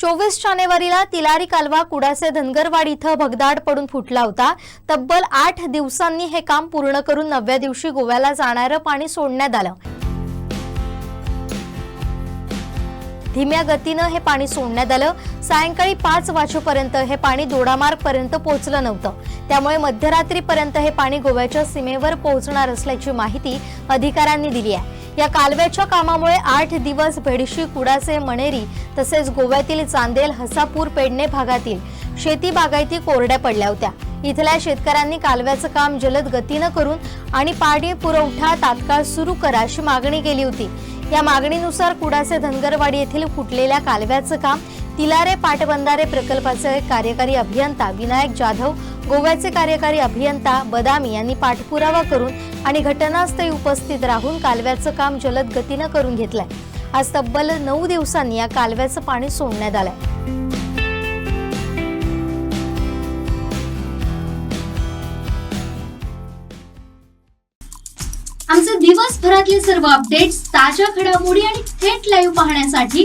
चोवीस जानेवारीला तिलारी कालवा कुडासे धनगरवाड इथं भगदाड पडून फुटला होता. तब्बल आठ दिवसांनी हे काम पूर्ण करून नवव्या दिवशी गोव्याला जाणारं पाणी सोडण्यात आलं. धीम्या गतीनं हे पाणी सोडण्यात आलं. सायंकाळी पाच वाजेपर्यंत हे पाणी दोडामार्ग पर्यंत पोहोचलं नव्हतं. त्यामुळे मध्यरात्रीपर्यंत हे पाणी गोव्याच्या सीमेवर पोहोचणार असल्याची माहिती अधिकाऱ्यांनी दिली आहे. या कालव्याच्या कामामुळे आठ दिवस भेडशी कुडाचे मणेरी तसेच गोव्यातील चांदेल हसापूर पेडणे भागातील शेती बागायती कोरड्या पडल्या होत्या. इथल्या शेतकऱ्यांनी कालव्याचं काम जलद गतीनं करून आणि पाणी पुरवठा तात्काळ सुरू करा अशी मागणी केली होती. या मागणीनुसार कुडाचे धनगरवाडी येथील फुटलेल्या कालव्याचं काम तिलारे पाटबंधारे प्रकल्पाचे कार्यकारी अभियंता विनायक जाधव गोव्याचे कार्यकारी अभियंता बदामी यांनी पाठपुरावा करून आणि घटनास्थळी उपस्थित राहून कालव्याचं काम जलद गतीनं करून घेतलंय. आज तब्बल नऊ दिवसांनी या कालव्याचं पाणी सोडण्यात आलंय. आमचे दिवसभरातले सर्व अपडेट्स ताज्या घडामोडी आणि थेट लाईव्ह पाहण्यासाठी